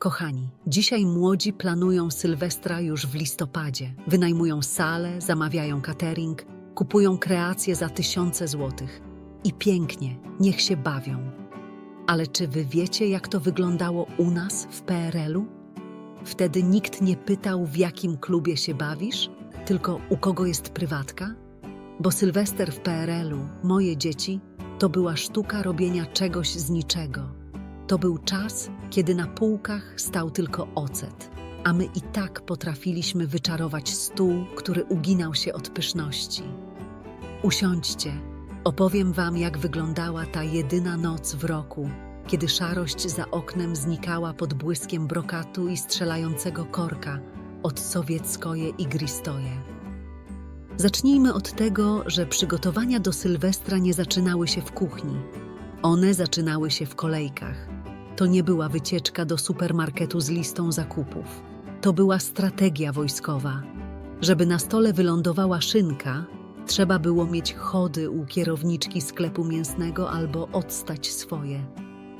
Kochani, dzisiaj młodzi planują Sylwestra już w listopadzie. Wynajmują salę, zamawiają catering, kupują kreacje za tysiące złotych. I pięknie, niech się bawią. Ale czy wy wiecie, jak to wyglądało u nas w PRL-u? Wtedy nikt nie pytał, w jakim klubie się bawisz, tylko u kogo jest prywatka? Bo Sylwester w PRL-u, moje dzieci, to była sztuka robienia czegoś z niczego. To był czas, kiedy na półkach stał tylko ocet, a my i tak potrafiliśmy wyczarować stół, który uginał się od pyszności. Usiądźcie, opowiem wam, jak wyglądała ta jedyna noc w roku, kiedy szarość za oknem znikała pod błyskiem brokatu i strzelającego korka od sowieckoje i gristoje. Zacznijmy od tego, że przygotowania do Sylwestra nie zaczynały się w kuchni. One zaczynały się w kolejkach. To nie była wycieczka do supermarketu z listą zakupów. To była strategia wojskowa. Żeby na stole wylądowała szynka, trzeba było mieć chody u kierowniczki sklepu mięsnego albo odstać swoje.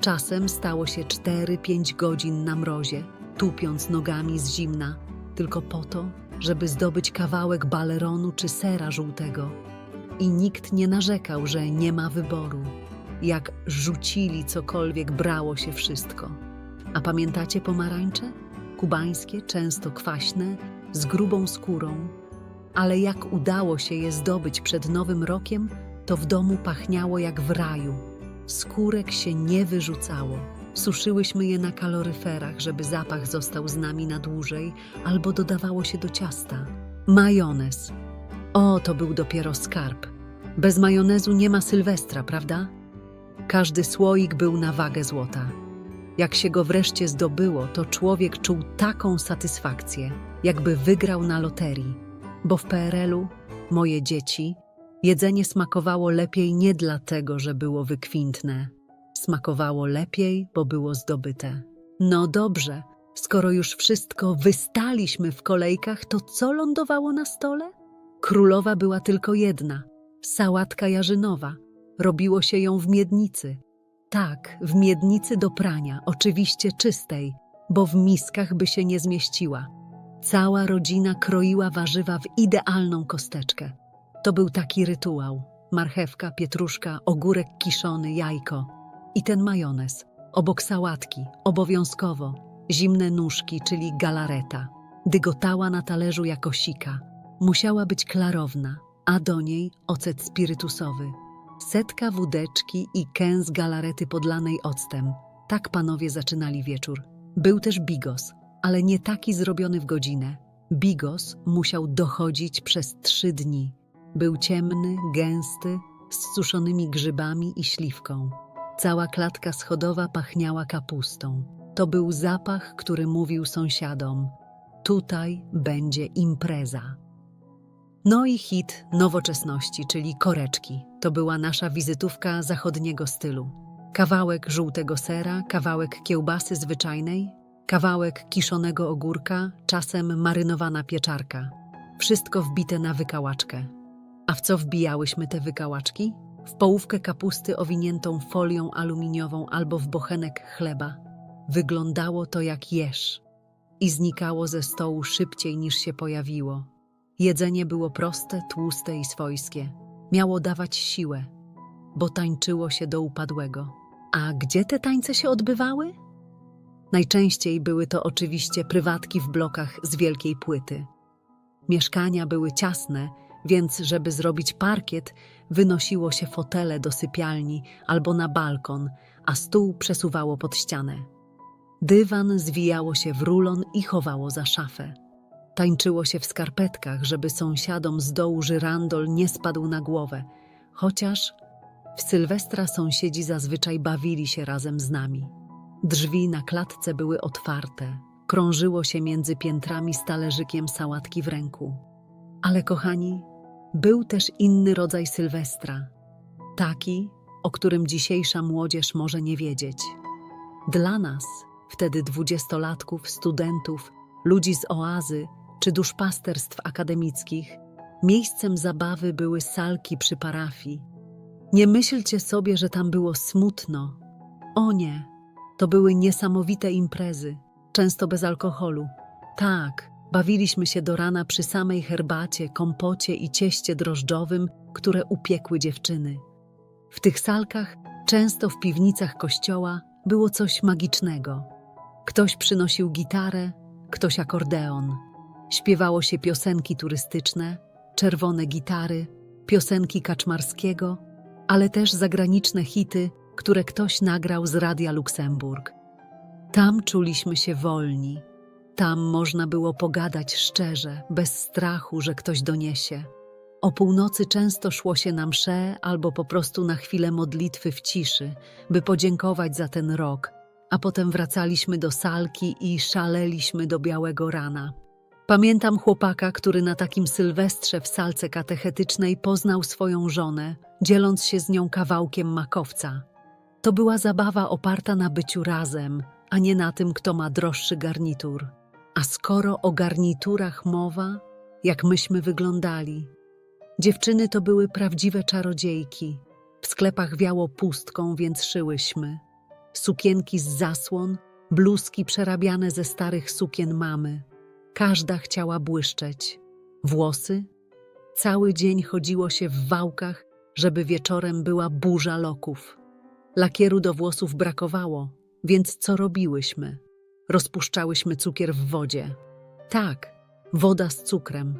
Czasem stało się 4-5 godzin na mrozie, tupiąc nogami z zimna, tylko po to, żeby zdobyć kawałek baleronu czy sera żółtego. I nikt nie narzekał, że nie ma wyboru. Jak rzucili cokolwiek, brało się wszystko. A pamiętacie pomarańcze? Kubańskie, często kwaśne, z grubą skórą. Ale jak udało się je zdobyć przed Nowym Rokiem, to w domu pachniało jak w raju. Skórek się nie wyrzucało. Suszyłyśmy je na kaloryferach, żeby zapach został z nami na dłużej, albo dodawało się do ciasta. Majonez. O, to był dopiero skarb. Bez majonezu nie ma Sylwestra, prawda? Każdy słoik był na wagę złota. Jak się go wreszcie zdobyło, to człowiek czuł taką satysfakcję, jakby wygrał na loterii. Bo w PRL-u, moje dzieci, jedzenie smakowało lepiej nie dlatego, że było wykwintne. Smakowało lepiej, bo było zdobyte. No dobrze, skoro już wszystko wystaliśmy w kolejkach, to co lądowało na stole? Królowa była tylko jedna sałatka jarzynowa. Robiło się ją w miednicy. Tak, w miednicy do prania, oczywiście czystej, bo w miskach by się nie zmieściła. Cała rodzina kroiła warzywa w idealną kosteczkę. To był taki rytuał. Marchewka, pietruszka, ogórek kiszony, jajko. I ten majonez. Obok sałatki, obowiązkowo. Zimne nóżki, czyli galareta. Dygotała na talerzu jako sika. Musiała być klarowna, a do niej ocet spirytusowy. Setka wódeczki i kęs galarety podlanej octem. Tak panowie zaczynali wieczór. Był też bigos, ale nie taki zrobiony w godzinę. Bigos musiał dochodzić przez trzy dni. Był ciemny, gęsty, z suszonymi grzybami i śliwką. Cała klatka schodowa pachniała kapustą. To był zapach, który mówił sąsiadom: tutaj będzie impreza. No i hit nowoczesności, czyli koreczki. To była nasza wizytówka zachodniego stylu. Kawałek żółtego sera, kawałek kiełbasy zwyczajnej, kawałek kiszonego ogórka, czasem marynowana pieczarka. Wszystko wbite na wykałaczkę. A w co wbijałyśmy te wykałaczki? W połówkę kapusty owiniętą folią aluminiową albo w bochenek chleba. Wyglądało to jak jeż i znikało ze stołu szybciej niż się pojawiło. Jedzenie było proste, tłuste i swojskie. Miało dawać siłę, bo tańczyło się do upadłego. A gdzie te tańce się odbywały? Najczęściej były to oczywiście prywatki w blokach z wielkiej płyty. Mieszkania były ciasne, więc żeby zrobić parkiet, wynosiło się fotele do sypialni albo na balkon, a stół przesuwało pod ścianę. Dywan zwijało się w rulon i chowało za szafę. Tańczyło się w skarpetkach, żeby sąsiadom z dołu żyrandol nie spadł na głowę, chociaż w Sylwestra sąsiedzi zazwyczaj bawili się razem z nami. Drzwi na klatce były otwarte, krążyło się między piętrami z talerzykiem sałatki w ręku. Ale kochani, był też inny rodzaj Sylwestra, taki, o którym dzisiejsza młodzież może nie wiedzieć. Dla nas, wtedy dwudziestolatków, studentów, ludzi z oazy czy duszpasterstw akademickich, miejscem zabawy były salki przy parafii. Nie myślcie sobie, że tam było smutno. O nie, to były niesamowite imprezy. często bez alkoholu. Tak, bawiliśmy się do rana przy samej herbacie, kompocie i cieście drożdżowym, które upiekły dziewczyny. W tych salkach, często w piwnicach kościoła, było coś magicznego. Ktoś przynosił gitarę, ktoś akordeon. Śpiewało się piosenki turystyczne, czerwone gitary, piosenki Kaczmarskiego, ale też zagraniczne hity, które ktoś nagrał z Radia Luksemburg. Tam czuliśmy się wolni. Tam można było pogadać szczerze, bez strachu, że ktoś doniesie. O północy często szło się na msze albo po prostu na chwilę modlitwy w ciszy, by podziękować za ten rok, a potem wracaliśmy do salki i szaleliśmy do białego rana. Pamiętam chłopaka, który na takim sylwestrze w salce katechetycznej poznał swoją żonę, dzieląc się z nią kawałkiem makowca. To była zabawa oparta na byciu razem, a nie na tym, kto ma droższy garnitur. A skoro o garniturach mowa, jak myśmy wyglądali. Dziewczyny to były prawdziwe czarodziejki. W sklepach wiało pustką, więc szyłyśmy. Sukienki z zasłon, bluzki przerabiane ze starych sukien mamy. Każda chciała błyszczeć. Włosy? Cały dzień chodziło się w wałkach, żeby wieczorem była burza loków. Lakieru do włosów brakowało, więc co robiłyśmy? Rozpuszczałyśmy cukier w wodzie. Tak, woda z cukrem.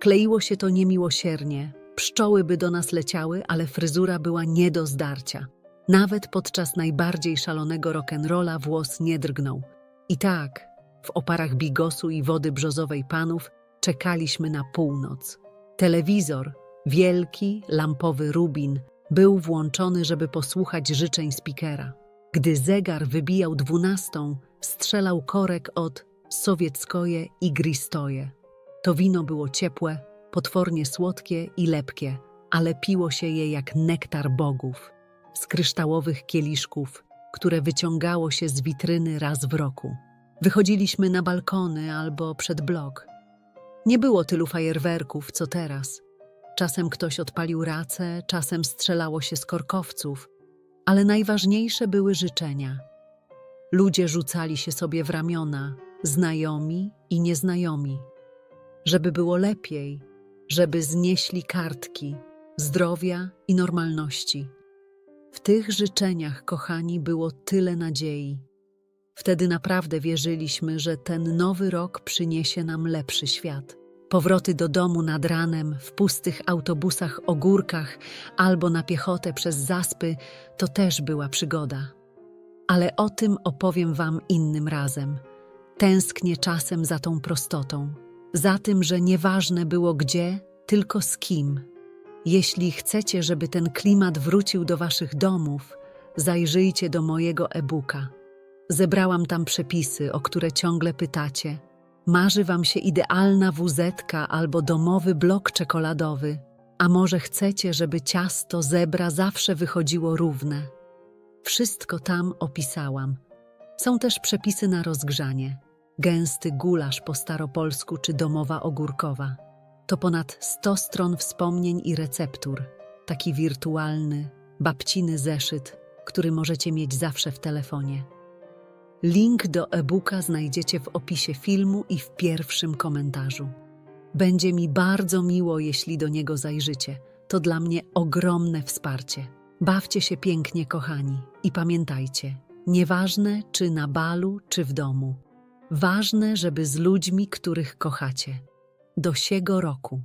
Kleiło się to niemiłosiernie. Pszczoły by do nas leciały, ale fryzura była nie do zdarcia. Nawet podczas najbardziej szalonego rock'n'rolla włos nie drgnął. I tak, w oparach bigosu i wody brzozowej panów czekaliśmy na północ. Telewizor, wielki, lampowy rubin, był włączony, żeby posłuchać życzeń spikera. Gdy zegar wybijał dwunastą, strzelał korek od sowieckoje i gristoje. To wino było ciepłe, potwornie słodkie i lepkie, ale piło się je jak nektar bogów, z kryształowych kieliszków, które wyciągało się z witryny raz w roku. Wychodziliśmy na balkony albo przed blok. Nie było tylu fajerwerków, co teraz. Czasem ktoś odpalił racę, czasem strzelało się z korkowców, ale najważniejsze były życzenia. Ludzie rzucali się sobie w ramiona, znajomi i nieznajomi. Żeby było lepiej, żeby znieśli kartki, zdrowia i normalności. W tych życzeniach, kochani, było tyle nadziei. Wtedy naprawdę wierzyliśmy, że ten nowy rok przyniesie nam lepszy świat. Powroty do domu nad ranem, w pustych autobusach o górkach albo na piechotę przez zaspy to też była przygoda. Ale o tym opowiem Wam innym razem. Tęsknię czasem za tą prostotą, za tym, że nieważne było gdzie, tylko z kim. Jeśli chcecie, żeby ten klimat wrócił do Waszych domów, zajrzyjcie do mojego e-booka. Zebrałam tam przepisy, o które ciągle pytacie. Marzy Wam się idealna wuzetka albo domowy blok czekoladowy, a może chcecie, żeby ciasto zebra zawsze wychodziło równe. Wszystko tam opisałam. Są też przepisy na rozgrzanie. Gęsty gulasz po staropolsku czy domowa ogórkowa. To ponad 100 stron wspomnień i receptur. Taki wirtualny, babciny zeszyt, który możecie mieć zawsze w telefonie. Link do e-booka znajdziecie w opisie filmu i w pierwszym komentarzu. Będzie mi bardzo miło, jeśli do niego zajrzycie. To dla mnie ogromne wsparcie. Bawcie się pięknie, kochani, i pamiętajcie, nieważne czy na balu, czy w domu, ważne, żeby z ludźmi, których kochacie. Do siego roku.